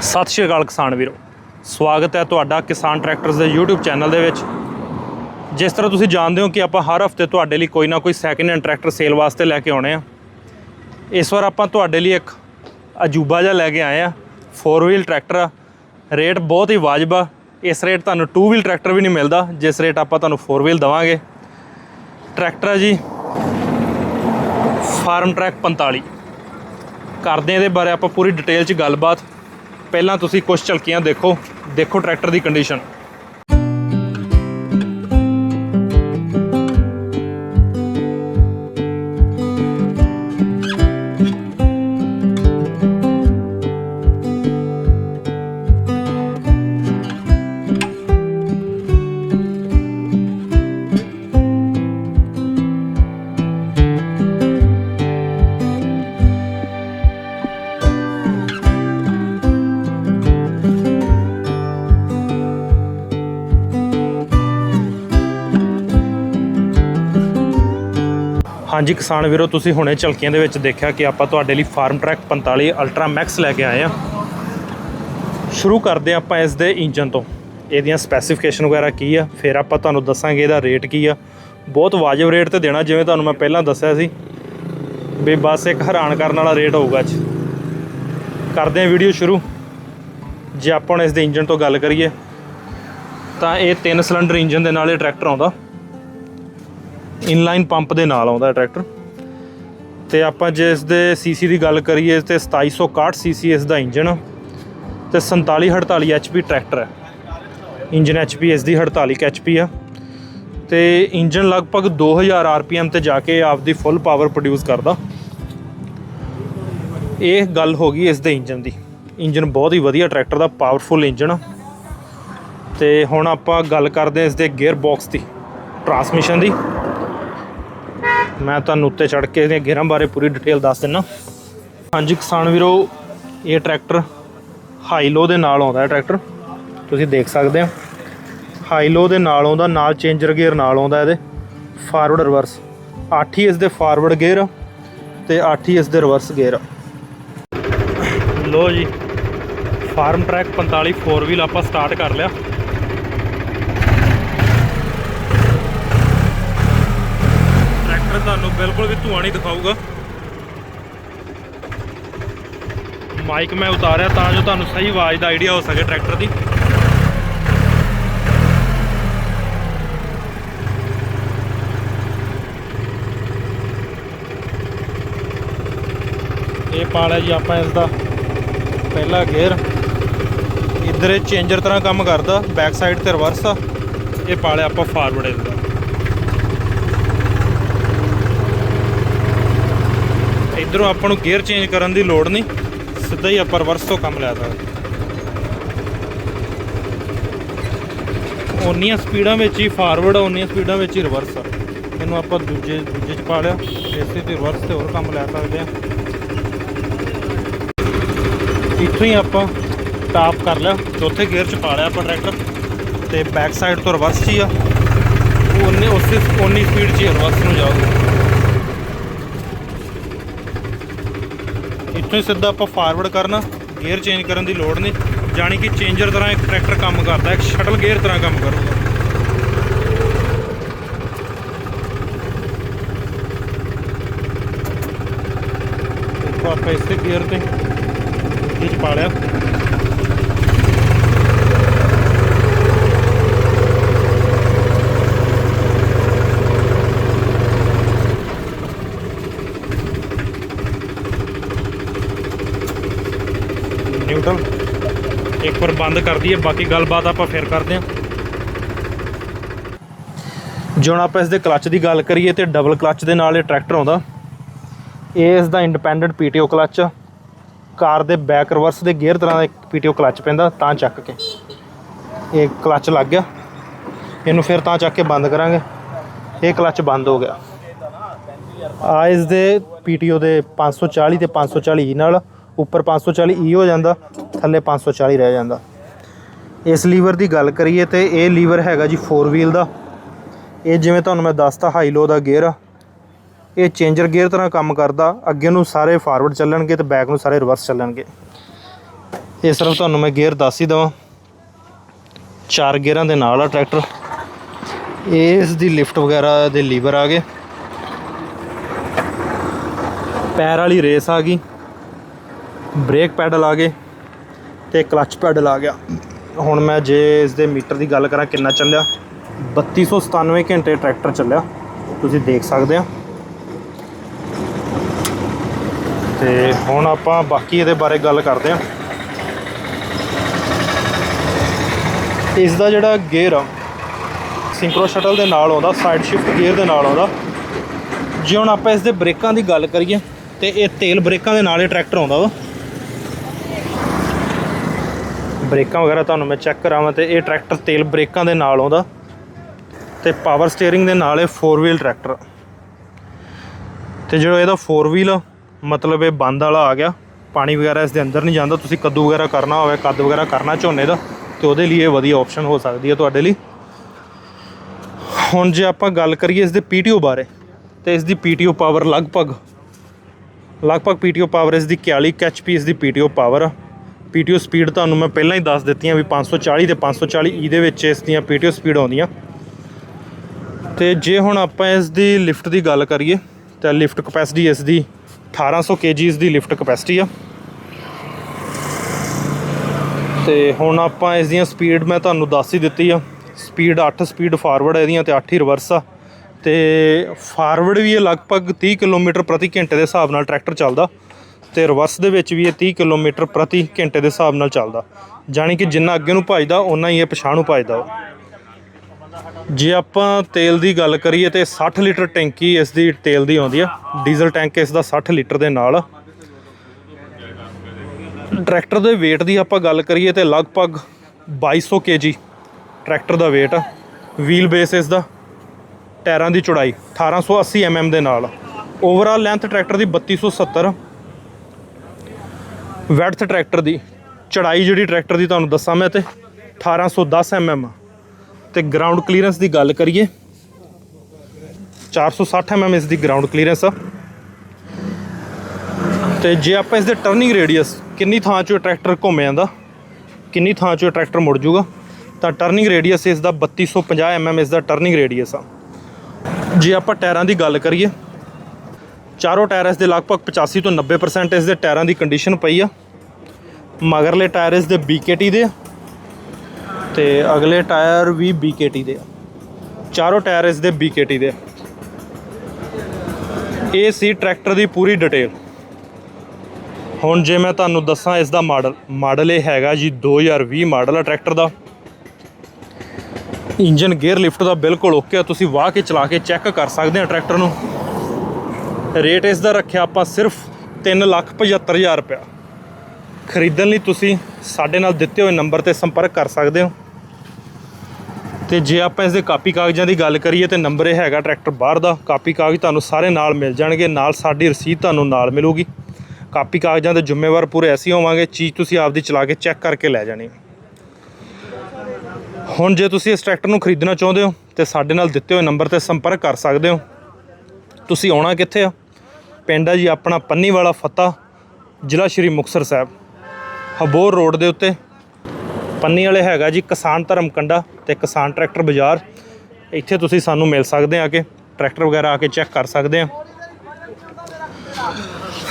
ਸਤਿ ਸ਼੍ਰੀ ਅਕਾਲ ਕਿਸਾਨ ਵੀਰੋ। ਸਵਾਗਤ ਹੈ ਤੁਹਾਡਾ ਕਿਸਾਨ ਟਰੈਕਟਰਸ ਦੇ YouTube ਚੈਨਲ ਦੇ ਵਿੱਚ। ਜਿਸ ਤਰ੍ਹਾਂ ਤੁਸੀਂ ਜਾਣਦੇ ਹੋ ਕਿ ਆਪਾਂ ਹਰ ਹਫ਼ਤੇ ਤੁਹਾਡੇ ਲਈ ਕੋਈ ਨਾ ਕੋਈ ਸੈਕਿੰਡ ਹੈਂਡ ਟਰੈਕਟਰ ਸੇਲ ਵਾਸਤੇ ਲੈ ਕੇ ਆਉਣੇ ਆ। ਇਸ ਵਾਰ ਆਪਾਂ ਤੁਹਾਡੇ ਲਈ ਇੱਕ ਅਜੂਬਾ ਜਿਹਾ ਲੈ ਕੇ ਆਏ ਆ। 4 ਵੀਲ ਟਰੈਕਟਰ ਆ। ਰੇਟ ਬਹੁਤ ਹੀ ਵਾਜਬ ਆ। ਇਸ ਰੇਟ ਤੁਹਾਨੂੰ 2 ਵੀਲ ਟਰੈਕਟਰ ਵੀ ਨਹੀਂ ਮਿਲਦਾ। ਜਿਸ ਰੇਟ ਆਪਾਂ ਤੁਹਾਨੂੰ 4 ਵੀਲ ਦਵਾਂਗੇ। ਟਰੈਕਟਰ ਆ ਜੀ ਫਾਰਮ ਟਰੈਕ 45 ਕਰਦੇ ਇਹਦੇ ਬਾਰੇ ਆਪਾਂ ਪੂਰੀ ਡਿਟੇਲ 'ਚ ਗੱਲਬਾਤ। ਪਹਿਲਾਂ ਤੁਸੀਂ ਕੁਝ ਝਲਕੀਆਂ ਦੇਖੋ ਦੇਖੋ ਟਰੈਕਟਰ ਦੀ ਕੰਡੀਸ਼ਨ ਹਾਂਜੀ ਕਿਸਾਨ ਵੀਰੋ, ਤੁਸੀਂ ਹੁਣੇ ਝਲਕੀਆਂ ਦੇ ਵਿੱਚ ਦੇਖਿਆ ਕਿ ਆਪਾਂ ਤੁਹਾਡੇ ਲਈ ਫਾਰਮ ਟਰੈਕ 45 ਅਲਟਰਾ ਮੈਕਸ ਲੈ ਕੇ ਆਏ ਆ ਸ਼ੁਰੂ ਕਰਦੇ ਹਾਂ ਆਪਾਂ ਇਸ ਦੇ ਇੰਜਨ ਤੋਂ। ਇਹਦੀਆਂ ਸਪੈਸੀਫਿਕੇਸ਼ਨ ਵਗੈਰਾ ਕੀ ਆ, ਫਿਰ ਆਪਾਂ ਤੁਹਾਨੂੰ ਦੱਸਾਂਗੇ ਇਹਦਾ ਰੇਟ ਕੀ ਆ। ਬਹੁਤ ਵਾਜਬ ਰੇਟ ਤੇ ਦੇਣਾ, ਜਿਵੇਂ ਤੁਹਾਨੂੰ ਮੈਂ ਪਹਿਲਾਂ ਦੱਸਿਆ ਸੀ ਵੀ ਬਸ ਇੱਕ ਹੈਰਾਨ ਕਰਨ ਵਾਲਾ ਰੇਟ ਹੋਊਗਾ ਅੱਜ। ਕਰਦੇ ਹਾਂ ਵੀਡੀਓ ਸ਼ੁਰੂ। ਜੇ ਆਪਾਂ ਹੁਣ ਇਸ ਦੇ ਇੰਜਨ ਤੋਂ ਗੱਲ ਕਰੀਏ, ਤਾਂ ਇਹ ਤਿੰਨ ਸਿਲੰਡਰ ਇੰਜਨ ਦੇ ਨਾਲ ਇਹ ਟਰੈਕਟਰ ਆਉਂਦਾ। ਇਨਲਾਈਨ ਪੰਪ ਦੇ ਨਾਲ ਆਉਂਦਾ ਟਰੈਕਟਰ। ਤੇ ਆਪਾਂ ਜੇ ਇਸ ਦੇ ਸੀਸੀ ਦੀ ਗੱਲ ਕਰੀਏ ਤੇ 2761 ਸੀਸੀ ਇਸ ਦਾ ਇੰਜਨ ਤੇ 4748 ਐਚਪੀ ਟਰੈਕਟਰ ਹੈ। ਇੰਜਨ ਐਚਪੀ ਇਸ ਦੀ 48 ਐਚਪੀ ਆ। ਤੇ ਇੰਜਨ ਲਗਭਗ 2000 ਆਰਪੀਐਮ ਤੇ ਜਾ ਕੇ ਆਪਦੀ ਫੁੱਲ ਪਾਵਰ ਪ੍ਰੋਡਿਊਸ ਕਰਦਾ। ਇਹ ਗੱਲ ਹੋ ਗਈ ਇਸ ਦੇ ਇੰਜਨ ਦੀ। ਇੰਜਨ ਬਹੁਤ ਹੀ ਵਧੀਆ ਟਰੈਕਟਰ ਦਾ, ਪਾਵਰਫੁਲ ਇੰਜਨ ਆ। ਤੇ ਹੁਣ ਆਪਾਂ ਗੱਲ ਕਰਦੇ ਹਾਂ ਇਸ ਦੇ ਗੇਅਰ ਬਾਕਸ ਦੀ, ਟਰਾਂਸਮਿਸ਼ਨ ਦੀ। ਮੈਂ ਤੁਹਾਨੂੰ ਉੱਤੇ ਚੜ ਕੇ ਇਹਦੀਆਂ ਗੇਅਰਾਂ ਬਾਰੇ ਪੂਰੀ ਡਿਟੇਲ ਦੱਸ ਦਿੰਨਾ। ਹਾਂਜੀ ਕਿਸਾਨ ਵੀਰੋ, ਇਹ ਟਰੈਕਟਰ ਹਾਈ ਲੋ ਦੇ ਨਾਲ ਆਉਂਦਾ ਹੈ ਟਰੈਕਟਰ ਤੁਸੀਂ ਦੇਖ ਸਕਦੇ ਹੋ। ਹਾਈ ਲੋ ਦੇ ਨਾਲ ਆਉਂਦਾ, ਨਾਲ ਚੇਂਜਰ ਗੇਅਰ ਨਾਲ ਆਉਂਦਾ ਇਹਦੇ। ਫਾਰਵਰਡ ਰਿਵਰਸ 8 ਹੀ ਇਸ ਦੇ ਫਾਰਵਰਡ ਗੇਅਰ ਤੇ 8 ਹੀ ਇਸ ਦੇ ਰਿਵਰਸ ਗੇਅਰ ਲੋ ਜੀ ਫਾਰਮ ਟਰੈਕ 45 4 ਵੀਲ ਆਪਾਂ ਸਟਾਰਟ ਕਰ ਲਿਆ ਟਰੈਕਟਰ ਤੁਹਾਨੂੰ ਬਿਲਕੁਲ ਵੀ ਧੂਆਂ ਨਹੀਂ ਦਿਖਾਊਗਾ। ਮਾਈਕ ਮੈਂ ਉਤਾਰਿਆ ਤਾਂ ਜੋ ਤੁਹਾਨੂੰ ਸਹੀ ਆਵਾਜ਼ ਦਾ ਆਈਡੀਆ ਹੋ ਸਕੇ ਟਰੈਕਟਰ ਦੀ। ਇਹ ਪਾਲਿਆ ਜੀ, ਆਪਾਂ ਇਸ ਦਾ ਪਹਿਲਾ ਗੇਅਰ ਇੱਧਰ ਇਹ ਚੇਂਜਰ ਤਰ੍ਹਾਂ ਕੰਮ ਕਰਦਾ ਬੈਕ ਸਾਈਡ ਤੇ ਰਿਵਰਸ ਆ। ਇਹ ਪਾਲਿਆ ਆਪਾਂ ਫਾਰਵਰਡ ਇਸ ਦਾ ਇਧਰੋਂ ਆਪਾਂ ਨੂੰ ਗੇਅਰ ਚੇਂਜ ਕਰਨ ਦੀ ਲੋੜ ਨਹੀਂ, ਸਿੱਧਾ ਹੀ ਆਪਾਂ ਰਿਵਰਸ ਤੋਂ ਕੰਮ ਲੈ ਸਕਦੇ ਉਨੀਆਂ ਸਪੀਡਾਂ ਵਿੱਚ ਹੀ ਫਾਰਵਰਡ ਆ ਉਨੀਆਂ ਸਪੀਡਾਂ ਵਿੱਚ ਹੀ ਰਿਵਰਸ ਆ। ਇਹਨੂੰ ਆਪਾਂ ਦੂਜੇ ਦੂਜੇ ਚ ਪਾ ਲਿਆ, ਇਸੇ ਤੇ ਰਿਵਰਸ ਤੇ ਹੋਰ ਕੰਮ ਲੈ ਸਕਦੇ ਆ ਇੱਥੋਂ ਹੀ ਆਪਾਂ ਟਾਪ ਕਰ ਲਿਆ ਚੌਥੇ ਗੇਅਰ ਚ ਪਾ ਲਿਆ ਆਪਾਂ ਟਰੈਕਟਰ ਤੇ ਬੈਕ ਸਾਈਡ ਤੋਂ ਰਿਵਰਸ 'ਚ ਹੀ ਆ। ਉਹਨੇ ਉਸੇ, ਉਨੀ ਸਪੀਡ 'ਚ ਹੀ ਰਿਵਰਸ ਨੂੰ ਜਾਊਗਾ। ਇੱਥੋਂ ਹੀ ਸਿੱਧਾ ਆਪਾਂ ਫਾਰਵਰਡ ਕਰਨਾ ਗੇਅਰ ਚੇਂਜ ਕਰਨ ਦੀ ਲੋੜ ਨਹੀਂ, ਜਾਣੀ ਕਿ ਚੇਂਜਰ ਤਰ੍ਹਾਂ ਇੱਕ ਟਰੈਕਟਰ ਕੰਮ ਕਰਦਾ, ਇੱਕ ਸ਼ਟਲ ਗੇਅਰ ਤਰ੍ਹਾਂ ਕੰਮ ਕਰੂਗਾ। ਇੱਥੋਂ ਆਪਾਂ ਇਸੇ ਗੇਅਰ ਤੇ ਇਹ ਚ ਪਾ ਲਿਆ। ਇੱਕ ਬੰਦ ਕਰ ਦਈਏ, ਬਾਕੀ ਗੱਲਬਾਤ ਆਪਾਂ ਫਿਰ ਕਰਦੇ ਹਾਂ। ਜੇ ਆਪਾਂ ਇਸ ਦੇ ਕਲੱਚ ਦੀ ਗੱਲ ਕਰੀਏ ਤੇ ਡਬਲ ਕਲੱਚ ਦੇ ਨਾਲ ਇਹ ਟਰੈਕਟਰ ਆਉਂਦਾ। ਇਹ ਇਸ ਦਾ ਇੰਡੀਪੈਂਡੈਂਟ ਪੀਟੀਓ ਕਲੱਚ ਕਾਰ ਦੇ ਬੈਕ ਰਿਵਰਸ ਦੇ ਗੇਅਰ ਤਰ੍ਹਾਂ ਦਾ ਇੱਕ ਪੀਟੀਓ ਕਲੱਚ ਪੈਂਦਾ, ਤਾਂ ਚੱਕ ਕੇ। ਇਹ ਕਲੱਚ ਲੱਗ ਗਿਆ। ਇਹਨੂੰ ਫਿਰ ਤਾਂ ਚੱਕ ਕੇ ਬੰਦ ਕਰਾਂਗੇ। ਇਹ ਕਲੱਚ ਬੰਦ ਹੋ ਗਿਆ। ਆ ਇਸ ਦੇ ਪੀਟੀਓ ਦੇ 540 ਤੇ 540 E ਨਾਲ, ਉੱਪਰ 540 ਈ e ਹੋ ਜਾਂਦਾ। ਥੱਲੇ 540 ਰਹਿ ਜਾਂਦਾ। ਇਸ ਲੀਵਰ ਦੀ ਗੱਲ ਕਰੀਏ ਤੇ ਇਹ ਲੀਵਰ ਹੈਗਾ ਜੀ 4 ਵੀਲ ਦਾ। ਇਹ ਜਿਵੇਂ ਤੁਹਾਨੂੰ ਮੈਂ ਦੱਸਤਾ ਹਾਈ ਲੋ ਦਾ ਗੇਅਰ ਆ। ਇਹ ਚੇਂਜਰ ਗੇਅਰ ਤਰ੍ਹਾਂ ਕੰਮ ਕਰਦਾ, ਅੱਗੇ ਨੂੰ ਸਾਰੇ ਫਾਰਵਰਡ ਚੱਲਣਗੇ ਤੇ ਬੈਕ ਨੂੰ ਸਾਰੇ ਰਿਵਰਸ ਚੱਲਣਗੇ। ਇਹ ਸਿਰਫ ਤੁਹਾਨੂੰ ਮੈਂ ਗੇਅਰ ਦੱਸ ਹੀ ਦਵਾਂ। ਚਾਰ ਗੇਅਰਾਂ ਦੇ ਨਾਲ ਆ ਟਰੈਕਟਰ ਇਸ ਦੀ ਲਿਫਟ ਵਗੈਰਾ ਦੇ ਲੀਵਰ ਆ ਗਏ। ਪੈਰ ਵਾਲੀ ਰੇਸ ਆ ਗਈ। ਬ੍ਰੇਕ ਪੈਡਲ ਆ ਗਏ। ਤੇ ਕਲੱਚ ਪੈਡਲ ਆ ਗਿਆ। ਹੁਣ ਮੈਂ ਜੇ ਇਸ ਦੇ ਮੀਟਰ ਦੀ ਗੱਲ ਕਰਾਂ ਕਿੰਨਾ ਚੱਲਿਆ? 3297 ਘੰਟੇ ਟਰੈਕਟਰ ਚੱਲਿਆ। ਤੁਸੀਂ ਦੇਖ ਸਕਦੇ ਆ। ਤੇ ਹੁਣ ਆਪਾਂ ਬਾਕੀ ਇਹਦੇ ਬਾਰੇ ਗੱਲ ਕਰਦੇ ਆ। ਇਸ ਦਾ ਜਿਹੜਾ ਗੇਅਰ ਆ ਸਿੰਕਰੋ ਸ਼ਟਲ ਦੇ ਨਾਲ ਆਉਂਦਾ ਸਾਈਡ ਸ਼ਿਫਟ ਗੇਅਰ ਦੇ ਨਾਲ ਆਉਂਦਾ। ਜੇ ਹੁਣ ਆਪਾਂ ਇਸ ਦੇ ਬ੍ਰੇਕਾਂ ਦੀ ਗੱਲ ਕਰੀਏ, ਤੇ ਇਹ ਤੇਲ ਬ੍ਰੇਕਾਂ ਦੇ ਨਾਲ ਇਹ ਟਰੈਕਟਰ ਆਉਂਦਾ ਵਾ। ਬ੍ਰੇਕਾਂ ਵਗੈਰਾ ਤੁਹਾਨੂੰ ਮੈਂ ਚੈੱਕ ਕਰਾਵਾਂ ਤੇ ਇਹ ਟਰੈਕਟਰ ਤੇਲ ਬ੍ਰੇਕਾਂ ਦੇ ਨਾਲ ਆਉਂਦਾ ਤੇ ਪਾਵਰ ਸਟੀਅਰਿੰਗ ਦੇ ਨਾਲ ਇਹ 4 ਵੀਲ ਟਰੈਕਟਰ। ਤੇ ਜਿਹੜਾ ਇਹਦਾ 4 ਵੀਲ ਮਤਲਬ ਇਹ ਬੰਦ ਵਾਲਾ ਆ ਗਿਆ, ਪਾਣੀ ਵਗੈਰਾ ਇਸ ਦੇ ਅੰਦਰ ਨਹੀਂ ਜਾਂਦਾ, ਤੁਸੀਂ ਕੱਦੂ ਵਗੈਰਾ ਕਰਨਾ ਹੋਵੇ, ਕੱਦ ਵਗੈਰਾ ਕਰਨਾ ਝੋਨੇ ਦਾ, ਤੇ ਉਹਦੇ ਲਈ ਇਹ ਵਧੀਆ ਆਪਸ਼ਨ ਹੋ ਸਕਦੀ ਹੈ ਤੁਹਾਡੇ ਲਈ। ਹੁਣ ਜੇ ਆਪਾਂ ਗੱਲ ਕਰੀਏ ਇਸ ਦੇ ਪੀਟੀਓ ਬਾਰੇ, ਤੇ ਇਸ ਦੀ ਪੀਟੀਓ ਪਾਵਰ ਲਗਭਗ ਲਗਭਗ ਪੀਟੀਓ ਪਾਵਰ ਇਸ ਦੀ 41 ਐਚਪੀ ਇਸ ਦੀ ਪੀਟੀਓ ਪਾਵਰ ਆ। ਪੀਟੀਓ ਸਪੀਡ ਤੁਹਾਨੂੰ ਮੈਂ ਪਹਿਲਾਂ ਹੀ ਦੱਸ ਦਿੱਤੀਆਂ ਵੀ 540 ਤੇ 540 ਈ ਦੇ ਵਿੱਚ ਇਸ ਦੀਆਂ ਪੀਟੀਓ ਸਪੀਡ ਆਉਂਦੀਆਂ। ਤੇ ਜੇ ਹੁਣ ਆਪਾਂ ਇਸ ਦੀ ਲਿਫਟ ਦੀ ਗੱਲ ਕਰੀਏ, ਤਾਂ ਲਿਫਟ ਕਪੈਸਿਟੀ ਇਸ ਦੀ 1800 ਕੇਜੀ ਇਸ ਦੀ ਲਿਫਟ ਕਪੈਸਿਟੀ ਆ। ਤੇ ਹੁਣ ਆਪਾਂ ਇਸ ਦੀਆਂ ਸਪੀਡ ਮੈਂ ਤੁਹਾਨੂੰ ਦੱਸ ਹੀ ਦਿੱਤੀ ਆ। ਸਪੀਡ 8 ਸਪੀਡ ਫਾਰਵਰਡ ਇਹਦੀਆਂ ਤੇ 8 ਹੀ ਰਿਵਰਸ ਆ। ਤੇ ਫਾਰਵਰਡ ਵੀ ਇਹ ਲਗਭਗ 30 ਕਿਲੋਮੀਟਰ ਪ੍ਰਤੀ ਘੰਟੇ ਦੇ ਹਿਸਾਬ ਨਾਲ ਟਰੈਕਟਰ ਚੱਲਦਾ। ਤੇ ਰਿਵਰਸ ਦੇ ਵਿੱਚ ਵੀ ਇਹ 30 ਕਿਲੋਮੀਟਰ ਪ੍ਰਤੀ ਘੰਟੇ ਦੇ ਹਿਸਾਬ ਨਾਲ ਚੱਲਦਾ। ਜਾਣੀ ਕਿ ਜਿੰਨਾ ਅੱਗੇ ਨੂੰ ਭਜਦਾ, ਓਨਾ ਹੀ ਇਹ ਪਛਾਣ ਨੂੰ ਭਜਦਾ ਵਾ ਜੇ ਆਪਾਂ ਤੇਲ ਦੀ ਗੱਲ ਕਰੀਏ ਤੇ 60 ਲੀਟਰ ਟੈਂਕੀ ਇਸ ਦੀ ਤੇਲ ਦੀ ਆਉਂਦੀ ਆ। ਡੀਜ਼ਲ ਟੈਂਕ ਇਸ ਦਾ 60 ਲੀਟਰ ਦੇ ਨਾਲ। ਟਰੈਕਟਰ ਦੇ weight ਦੀ ਆਪਾਂ ਗੱਲ ਕਰੀਏ ਤੇ ਲਗਭਗ 2200 kg ਟਰੈਕਟਰ ਦਾ weight ਆ। ਵੀਲ ਬੇਸ ਇਸ ਦਾ, ਟਾਇਰਾਂ ਦੀ ਚੌੜਾਈ 1880 mm ਦੇ ਨਾਲ। ਓਵਰਆਲ ਲੈਂਥ ਟਰੈਕਟਰ ਦੀ 3270 ਵੈਡਥ ਟਰੈਕਟਰ ਦੀ ਚੜਾਈ ਜਿਹੜੀ ਟਰੈਕਟਰ ਦੀ ਤੁਹਾਨੂੰ ਦੱਸਾਂ ਮੈਂ ਤੇ 1810 mm ਆ। ਤੇ ਗਰਾਊਂਡ ਕਲੀਅਰੈਂਸ ਦੀ ਗੱਲ ਕਰੀਏ 460 mm ਇਸ ਦੀ ਗਰਾਊਂਡ ਕਲੀਅਰੈਂਸ ਆ ਤੇ ਜੇ ਆਪਾਂ ਇਸ ਦੇ ਟਰਨਿੰਗ ਰੇਡੀਅਸ ਕਿੰਨੀ ਥਾਂ 'ਚੋਂ ਇਹ ਟਰੈਕਟਰ ਘੁੰਮ ਜਾਂਦਾ ਕਿੰਨੀ ਥਾਂ 'ਚੋਂ ਇਹ ਟਰੈਕਟਰ ਮੁੜ ਜੂਗਾ, ਤਾਂ ਟਰਨਿੰਗ ਰੇਡੀਅਸ ਇਸ ਦਾ 3250 mm ਇਸ ਦਾ ਟਰਨਿੰਗ ਰੇਡੀਅਸ ਆ ਜੇ ਆਪਾਂ ਟਾਇਰਾਂ ਦੀ ਗੱਲ ਕਰੀਏ ਚਾਰੋਂ ਟਾਇਰ ਇਸ ਦੇ ਲਗਭਗ 85 ਤੋਂ 90% ਇਸ ਦੇ ਟਾਇਰਾਂ ਦੀ ਕੰਡੀਸ਼ਨ ਪਈ ਆ। ਮਗਰਲੇ ਟਾਇਰ ਇਸ ਦੇ BKT ਦੇ ਆ ਤੇ ਅਗਲੇ ਟਾਇਰ ਵੀ BKT ਦੇ ਆ। ਚਾਰੋਂ ਟਾਇਰ ਇਸ ਦੇ BKT ਦੇ ਇਹ ਸੀ ਟਰੈਕਟਰ ਦੀ ਪੂਰੀ ਡਿਟੇਲ ਹੁਣ ਜੇ ਮੈਂ ਤੁਹਾਨੂੰ ਦੱਸਾਂ ਇਸ ਦਾ ਮਾਡਲ ਮਾਡਲ ਇਹ ਹੈਗਾ ਜੀ 2020 ਮਾਡਲ ਆ ਟਰੈਕਟਰ ਦਾ। ਇੰਜਨ ਗੇਅਰ ਲਿਫਟ ਦਾ ਬਿਲਕੁਲ ਓਕੇ ਆ, ਤੁਸੀਂ ਵਾਹ ਕੇ ਚਲਾ ਕੇ ਚੈੱਕ ਕਰ ਸਕਦੇ ਆ ਟਰੈਕਟਰ ਨੂੰ। ਰੇਟ ਇਸ ਦਾ ਰੱਖਿਆ ਆਪਾਂ ਸਿਰਫ 375000 ਰੁਪਇਆ। ਖਰੀਦਣ ਲਈ ਤੁਸੀਂ ਸਾਡੇ ਨਾਲ ਦਿੱਤੇ ਹੋਏ ਨੰਬਰ ਤੇ ਸੰਪਰਕ ਕਰ ਸਕਦੇ ਹੋ। ਤੇ ਜੇ ਆਪਾਂ ਇਸ ਦੇ ਕਾਪੀ ਕਾਗਜ਼ਾਂ ਦੀ ਗੱਲ ਕਰੀਏ ਤੇ ਨੰਬਰ ਇਹ ਹੈਗਾ ਟਰੈਕਟਰ ਬਾਹਰ ਦਾ। ਕਾਪੀ ਕਾਗਜ਼ ਤੁਹਾਨੂੰ ਸਾਰੇ ਨਾਲ ਮਿਲ ਜਾਣਗੇ, ਨਾਲ ਸਾਡੀ ਰਸੀਦ ਤੁਹਾਨੂੰ ਨਾਲ ਮਿਲੂਗੀ। ਕਾਪੀ ਕਾਗਜ਼ਾਂ ਦੇ ਜ਼ਿੰਮੇਵਾਰ ਪੂਰੇ ਅਸੀਂ ਹੋਵਾਂਗੇ, ਚੀਜ਼ ਤੁਸੀਂ ਆਪਦੀ ਚਲਾ ਕੇ ਚੈੱਕ ਕਰਕੇ ਲੈ ਜਾਣੀ। ਹੁਣ ਜੇ ਤੁਸੀਂ ਇਸ ਟਰੈਕਟਰ ਨੂੰ ਖਰੀਦਣਾ ਚਾਹੁੰਦੇ ਹੋ ਤੇ ਸਾਡੇ ਨਾਲ ਦਿੱਤੇ ਹੋਏ ਨੰਬਰ ਤੇ ਸੰਪਰਕ ਕਰ ਸਕਦੇ ਹੋ। ਤੁਸੀਂ ਆਉਣਾ ਕਿੱਥੇ ਆ? ਪਿੰਡ ਆ ਜੀ, ਆਪਣਾ ਪੰਨੀ ਵਾਲਾ ਫੱਤਾ, ਜ਼ਿਲ੍ਹਾ ਸ਼੍ਰੀ ਮੁਕਤਸਰ ਸਾਹਿਬ। ਹਬੋਰ ਰੋਡ ਦੇ ਉੱਤੇ। ਪੰਨੀ ਵਾਲੇ ਹੈਗਾ ਜੀ, ਕਿਸਾਨ ਧਰਮ ਕੰਡਾ ਤੇ ਕਿਸਾਨ ਟਰੈਕਟਰ ਬਾਜ਼ਾਰ। ਇੱਥੇ ਤੁਸੀਂ ਸਾਨੂੰ ਮਿਲ ਸਕਦੇ ਆ ਕਿ, ਟਰੈਕਟਰ ਵਗੈਰਾ ਆ ਕੇ ਚੈੱਕ ਕਰ ਸਕਦੇ ਆ।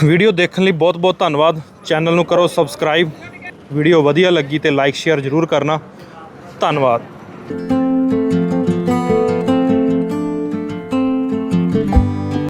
ਵੀਡੀਓ ਦੇਖਣ ਲਈ ਬਹੁਤ ਬਹੁਤ ਧੰਨਵਾਦ। ਚੈਨਲ ਨੂੰ ਕਰੋ ਸਬਸਕ੍ਰਾਈਬ। ਵੀਡੀਓ ਵਧੀਆ ਲੱਗੀ ਤੇ ਲਾਈਕ, ਸ਼ੇਅਰ ਜ਼ਰੂਰ ਕਰਨਾ। ਧੰਨਵਾਦ।